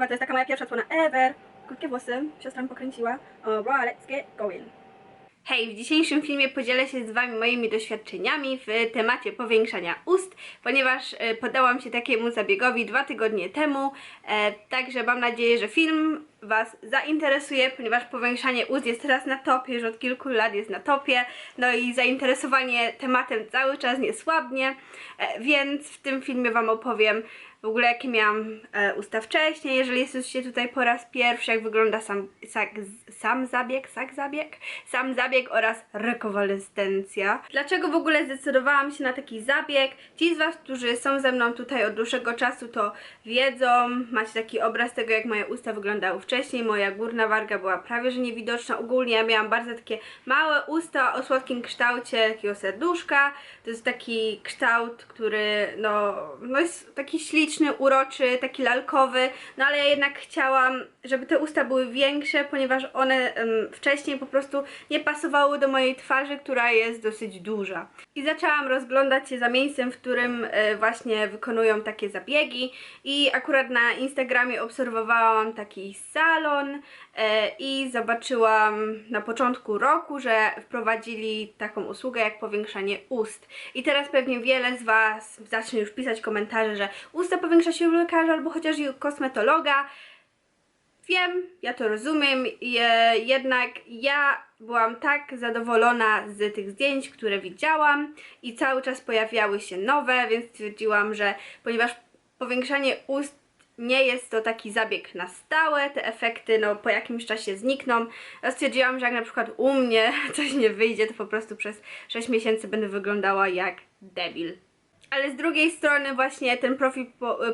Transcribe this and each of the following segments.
Chyba to jest taka moja pierwsza odsłona ever. Krótkie włosy, siostra mi pokręciła. Alright, let's get going. Hej, w dzisiejszym filmie podzielę się z Wami moimi doświadczeniami w temacie powiększania ust, ponieważ e, poddałam się takiemu zabiegowi dwa tygodnie temu, e, także mam nadzieję, że film Was zainteresuje, ponieważ powiększanie ust jest teraz na topie, już od kilku lat jest na topie, no i zainteresowanie tematem cały czas nie słabnie, e, więc w tym filmie Wam opowiem w ogóle jakie miałam e, usta wcześniej, jeżeli jesteście tutaj po raz pierwszy, jak wygląda sam, sak, sam zabieg, sak zabieg, sam zabieg oraz rekowalescencja. Dlaczego w ogóle zdecydowałam się na taki zabieg? Ci z Was, którzy są ze mną tutaj od dłuższego czasu, to wiedzą, macie taki obraz tego, jak moje usta wyglądały wcześniej, moja górna warga była prawie, że niewidoczna, ogólnie ja miałam bardzo takie małe usta o słodkim kształcie takiego serduszka, to jest taki kształt, który no, no jest taki śliczny, uroczy, taki lalkowy, no ale ja jednak chciałam, żeby te usta były większe, ponieważ one em, wcześniej po prostu nie pasowały do mojej twarzy, która jest dosyć duża. I zaczęłam rozglądać się za miejscem, w którym e, właśnie wykonują takie zabiegi. I akurat na Instagramie obserwowałam taki salon e, i zobaczyłam na początku roku, że wprowadzili taką usługę jak powiększanie ust. I teraz pewnie wiele z Was zacznie już pisać komentarze, że usta powiększa się u lekarza albo chociaż i u kosmetologa. Wiem, ja to rozumiem, je, jednak ja byłam tak zadowolona z tych zdjęć, które widziałam i cały czas pojawiały się nowe, więc stwierdziłam, że ponieważ powiększanie ust nie jest to taki zabieg na stałe, te efekty no, po jakimś czasie znikną. Ja stwierdziłam, że jak na przykład u mnie coś nie wyjdzie, to po prostu przez 6 miesięcy będę wyglądała jak debil. Ale z drugiej strony właśnie ten profil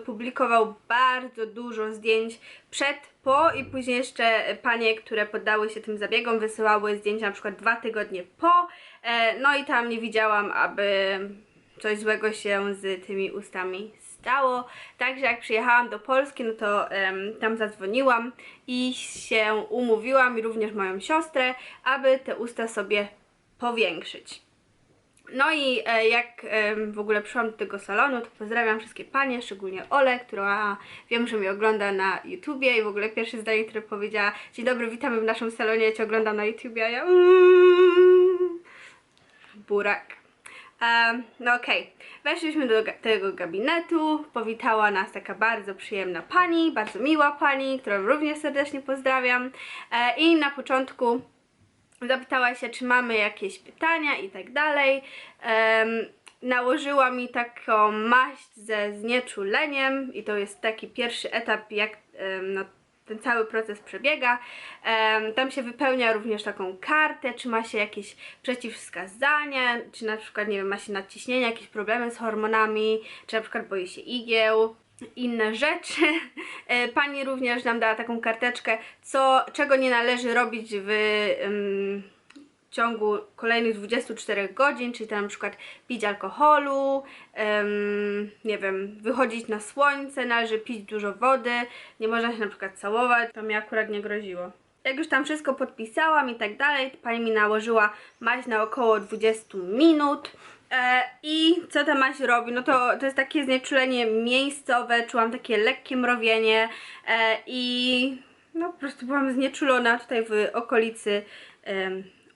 publikował bardzo dużo zdjęć przed, po i później jeszcze panie, które poddały się tym zabiegom wysyłały zdjęcia na przykład dwa tygodnie po. E, no i tam nie widziałam, aby coś złego się z tymi ustami stało. Także jak przyjechałam do Polski, no to tam zadzwoniłam i się umówiłam i również moją siostrę, aby te usta sobie powiększyć. No i e, jak em, w ogóle przyszłam do tego salonu, to pozdrawiam wszystkie panie, szczególnie Ole, która wiem, że mnie ogląda na YouTubie i w ogóle pierwsze zdanie, które powiedziała Dzień dobry, witamy w naszym salonie, ja Cię oglądam na YouTubie, a ja mm, burak. Em, no okej, weszliśmy do ga- tego gabinetu, powitała nas taka bardzo przyjemna pani, bardzo miła pani, którą również serdecznie pozdrawiam. E, i na początku zapytała się, czy mamy jakieś pytania i tak dalej. Em, nałożyła mi taką maść ze znieczuleniem i to jest taki pierwszy etap, jak em, no, ten cały proces przebiega. Tam się wypełnia również taką kartę, czy ma się jakieś przeciwwskazania, czy na przykład, nie wiem, ma się nadciśnienie, jakieś problemy z hormonami, czy na przykład boi się igieł inne rzeczy. E, Pani również nam dała taką karteczkę, co, czego nie należy robić w em, ciągu kolejnych 24 godzin, czyli tam na przykład pić alkoholu, nie wiem, wychodzić na słońce, należy pić dużo wody, nie można się na przykład całować, to mi akurat nie groziło. Jak już tam wszystko podpisałam i tak dalej, pani mi nałożyła maść na około 20 minut. E, I co ta maść robi? No to, to jest takie znieczulenie miejscowe, czułam takie lekkie mrowienie e, i no po prostu byłam znieczulona tutaj w okolicy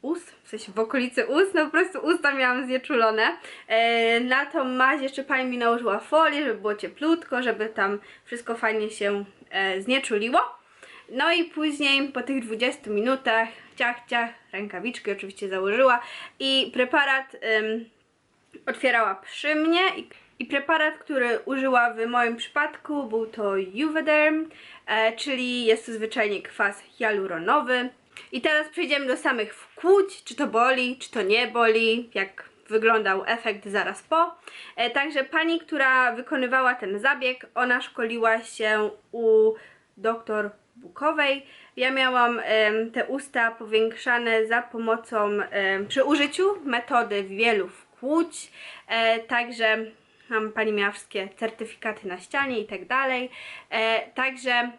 ust, w sensie w okolicy ust, no po prostu usta miałam znieczulone. E, na tą maść jeszcze pani mi nałożyła folię, żeby było cieplutko, żeby tam wszystko fajnie się e, znieczuliło. No i później po tych 20 minutach ciach, ciach, rękawiczki oczywiście założyła i preparat em, otwierała przy mnie i, i preparat, który użyła w moim przypadku był to Juvederm, e, czyli jest to zwyczajnie kwas hialuronowy. I teraz przejdziemy do samych wkłuć, czy to boli, czy to nie boli, jak wyglądał efekt zaraz po. E, także pani, która wykonywała ten zabieg, ona szkoliła się u doktor Bukowej. Ja miałam em, te usta powiększane za pomocą, em, przy użyciu metody wielu wkłuć, e, także tam pani miała wszystkie certyfikaty na ścianie i tak dalej. E, także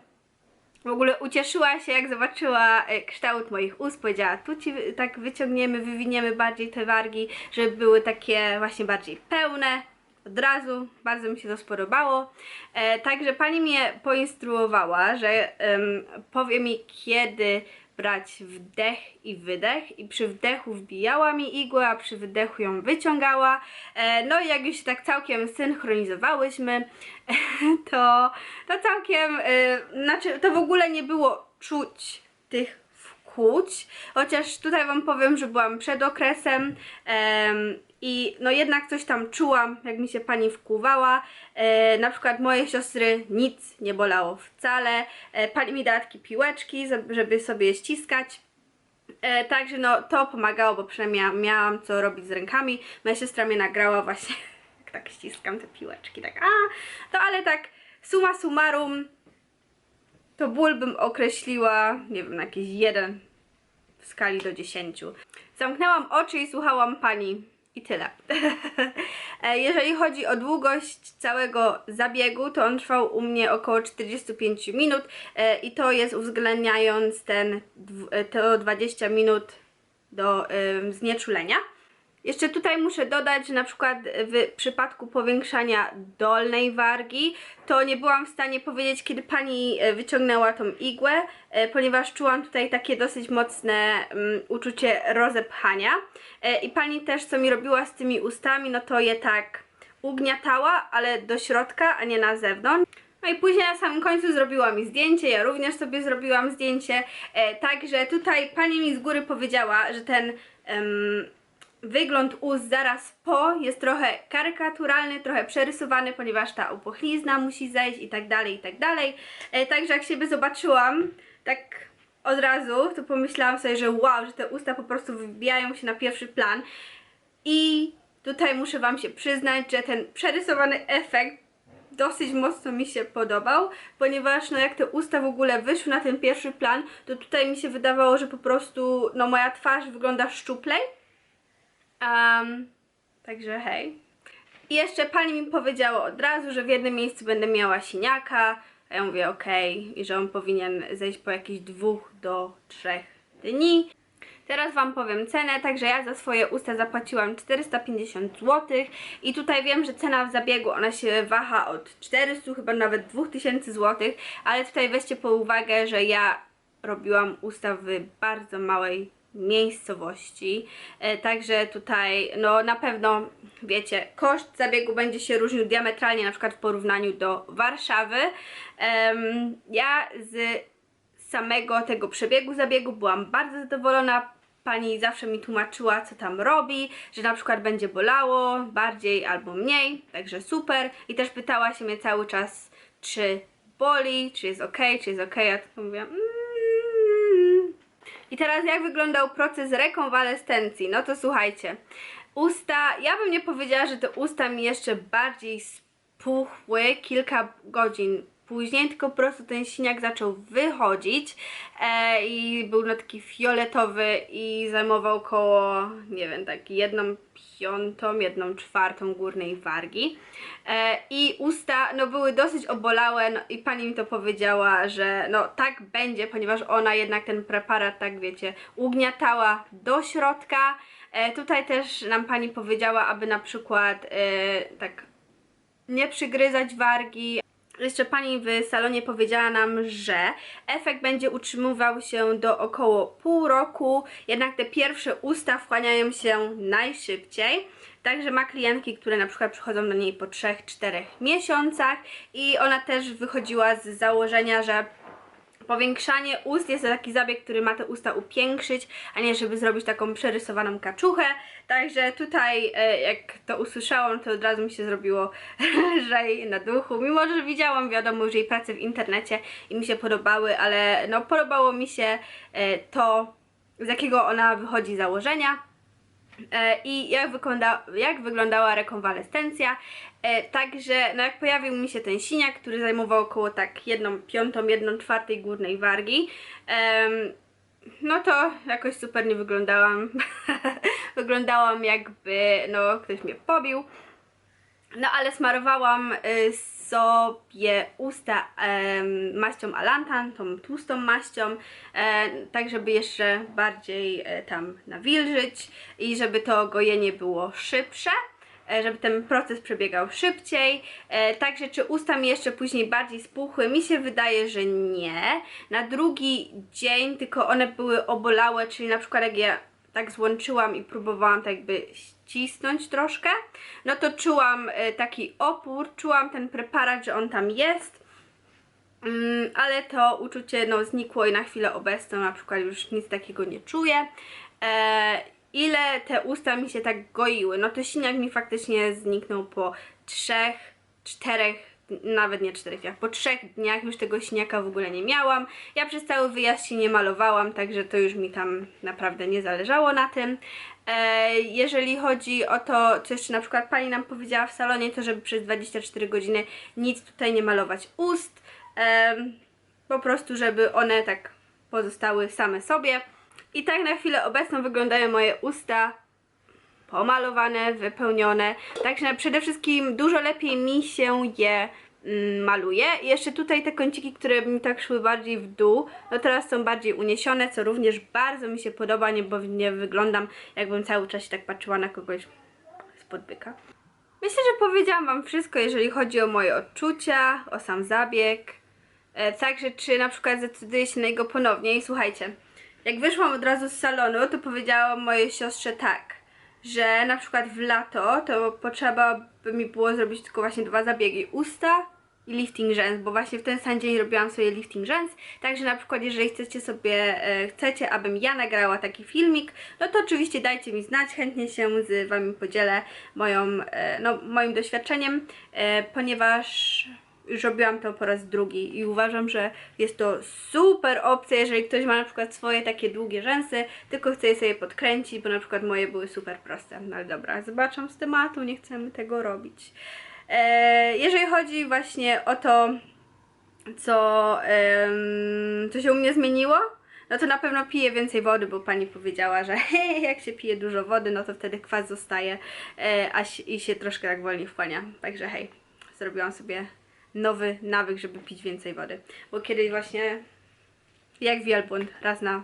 w ogóle ucieszyła się, jak zobaczyła e, kształt moich ust. Powiedziała, tu ci tak wyciągniemy, wywiniemy bardziej te wargi, żeby były takie właśnie bardziej pełne. od razu, bardzo mi się to spodobało. E, także pani mnie poinstruowała, że em, powie mi kiedy brać wdech i wydech i przy wdechu wbijała mi igłę, a przy wydechu ją wyciągała. E, no i jak już się tak całkiem synchronizowałyśmy, to, to całkiem, e, znaczy to w ogóle nie było czuć tych wkłuć, chociaż tutaj Wam powiem, że byłam przed okresem em, i no jednak coś tam czułam, jak mi się pani wkuwała. E, na przykład moje siostry nic nie bolało wcale. E, pani mi dała takie piłeczki, żeby sobie je ściskać. E, także no to pomagało, bo przynajmniej mia- miałam co robić z rękami. Moja siostra mnie nagrała właśnie, jak tak ściskam te piłeczki, tak a, to ale tak summa summarum to ból bym określiła, nie wiem, na jakiś jeden w skali do 10. Zamknęłam oczy i słuchałam pani. I tyle. E, Jeżeli chodzi o długość całego zabiegu, to on trwał u mnie około 45 minut e, i to jest uwzględniając ten, e, to 20 minut do znieczulenia. Jeszcze tutaj muszę dodać, że na przykład w przypadku powiększania dolnej wargi, to nie byłam w stanie powiedzieć, kiedy pani e, wyciągnęła tą igłę, e, ponieważ czułam tutaj takie dosyć mocne mm, uczucie rozepchania. E, I pani też, co mi robiła z tymi ustami, no to je tak ugniatała, ale do środka, a nie na zewnątrz. No i później na samym końcu zrobiła mi zdjęcie, ja również sobie zrobiłam zdjęcie. E, także tutaj pani mi z góry powiedziała, że ten em, wygląd ust zaraz po jest trochę karykaturalny, trochę przerysowany, ponieważ ta opochlizna musi zejść i tak dalej, i tak dalej. E, także jak siebie zobaczyłam, tak od razu, to pomyślałam sobie, że wow, że te usta po prostu wybijają się na pierwszy plan. I tutaj muszę Wam się przyznać, że ten przerysowany efekt dosyć mocno mi się podobał, ponieważ no jak te usta w ogóle wyszły na ten pierwszy plan, to tutaj mi się wydawało, że po prostu no moja twarz wygląda szczuplej. Um, także hej. I jeszcze pani mi powiedziała od razu, że w jednym miejscu będę miała siniaka, a ja mówię okej, i że on powinien zejść po jakichś dwóch do trzech dni. Teraz Wam powiem cenę, także ja za swoje usta zapłaciłam 450 zł i tutaj wiem, że cena w zabiegu ona się waha od 400, chyba nawet 2000 zł, ale tutaj weźcie po uwagę, że ja robiłam usta w bardzo małej miejscowości, e, także tutaj no na pewno wiecie, koszt zabiegu będzie się różnił diametralnie na przykład w porównaniu do Warszawy. Ja z samego tego przebiegu zabiegu byłam bardzo zadowolona. Pani zawsze mi tłumaczyła, co tam robi, że na przykład będzie bolało bardziej albo mniej, także super. I też pytała się mnie cały czas, czy boli, czy jest ok, czy jest ok. Ja tylko mówiłam, mm. I teraz jak wyglądał proces rekonwalescencji? No to słuchajcie, usta, ja bym nie powiedziała, że te usta mi jeszcze bardziej spuchły kilka godzin później, tylko po prostu ten siniak zaczął wychodzić e, i był no taki fioletowy i zajmował około, nie wiem, tak jedną piątą, jedną czwartą górnej wargi. E, I usta, no były dosyć obolałe no, i pani mi to powiedziała, że no tak będzie, ponieważ ona jednak ten preparat, tak wiecie, ugniatała do środka. E, tutaj też nam pani powiedziała, aby na przykład e, tak nie przygryzać wargi. Jeszcze pani w salonie powiedziała nam, że efekt będzie utrzymywał się do około pół roku, jednak te pierwsze usta wchłaniają się najszybciej. Także ma klientki, które na przykład przychodzą do niej po 3-4 miesiącach i ona też wychodziła z założenia, że Powiększanie ust jest to taki zabieg, który ma te usta upiększyć, a nie żeby zrobić taką przerysowaną kaczuchę. Także tutaj e, jak to usłyszałam, to od razu mi się zrobiło lżej na duchu. Mimo, że widziałam wiadomo już jej pracę w internecie i mi się podobały, ale no podobało mi się e, to, z jakiego ona wychodzi założenia. E, I jak, wygląda, jak wyglądała rekonwalescencja. E, także, no jak pojawił mi się ten siniak, który zajmował około tak jedną piątą, jedną czwartej górnej wargi, no to jakoś super nie wyglądałam. Wyglądałam jakby, no, ktoś mnie pobił. No ale smarowałam y, sobie usta maścią Alantan, tą tłustą maścią, e, tak żeby jeszcze bardziej e, tam nawilżyć i żeby to gojenie było szybsze. e, żeby ten proces przebiegał szybciej. Także czy usta mi jeszcze później bardziej spuchły? Mi się wydaje, że nie. Na drugi dzień tylko one były obolałe, czyli na przykład jak ja tak złączyłam i próbowałam tak jakby ścisnąć troszkę, no to czułam e, taki opór, czułam ten preparat, że on tam jest. Mm, ale to uczucie no, znikło i na chwilę obecną na przykład już nic takiego nie czuję. E, ile te usta mi się tak goiły? No to siniak mi faktycznie zniknął po trzech, czterech, nawet nie czterech dniach, po trzech dniach już tego siniaka w ogóle nie miałam. Ja przez cały wyjazd się nie malowałam, także to już mi tam naprawdę nie zależało na tym. E, jeżeli chodzi o to, co jeszcze na przykład pani nam powiedziała w salonie, to żeby przez 24 godziny nic tutaj nie malować ust. Po prostu, żeby one tak pozostały same sobie. I tak na chwilę obecną wyglądają moje usta pomalowane, wypełnione. Także przede wszystkim dużo lepiej mi się je mm, maluje. I jeszcze tutaj te kąciki, które mi tak szły bardziej w dół, no teraz są bardziej uniesione, co również bardzo mi się podoba, nie, bo nie wyglądam jakbym cały czas tak patrzyła na kogoś spod byka. Myślę, że powiedziałam Wam wszystko, jeżeli chodzi o moje odczucia, o sam zabieg. E, także czy na przykład zdecyduję się na niego ponownie i słuchajcie, jak wyszłam od razu z salonu, to powiedziałam mojej siostrze tak, że na przykład w lato to potrzeba by mi było zrobić tylko właśnie dwa zabiegi, usta i lifting rzęs, bo właśnie w ten sam dzień robiłam sobie lifting rzęs, także na przykład jeżeli chcecie sobie, e, chcecie abym ja nagrała taki filmik, no to oczywiście dajcie mi znać, chętnie się z Wami podzielę moją, e, no, moim doświadczeniem, e, ponieważ już robiłam to po raz drugi i uważam, że jest to super opcja, jeżeli ktoś ma na przykład swoje takie długie rzęsy, tylko chce je sobie podkręcić, bo na przykład moje były super proste. No ale dobra, zobaczam z tematu, nie chcemy tego robić. E, jeżeli chodzi właśnie o to, co, co się u mnie zmieniło, no to na pewno piję więcej wody, bo pani powiedziała, że jak się pije dużo wody, no to wtedy kwas zostaje e, i się troszkę tak wolniej wchłania. Także hej, zrobiłam sobie nowy nawyk, żeby pić więcej wody. Bo kiedyś właśnie jak wielbłąd, raz na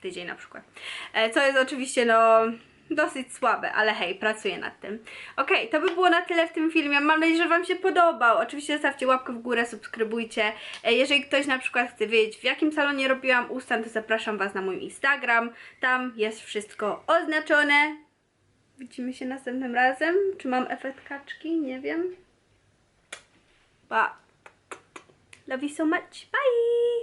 tydzień na przykład. E, co jest oczywiście no dosyć słabe, ale hej, pracuję nad tym. Okej, to by było na tyle w tym filmie. Mam nadzieję, że Wam się podobał. Oczywiście zostawcie łapkę w górę, subskrybujcie. E, jeżeli ktoś na przykład chce wiedzieć, w jakim salonie robiłam usta, to zapraszam Was na mój Instagram. Tam jest wszystko oznaczone. Widzimy się następnym razem. Czy mam efekt kaczki? Nie wiem. But love you so much. Bye.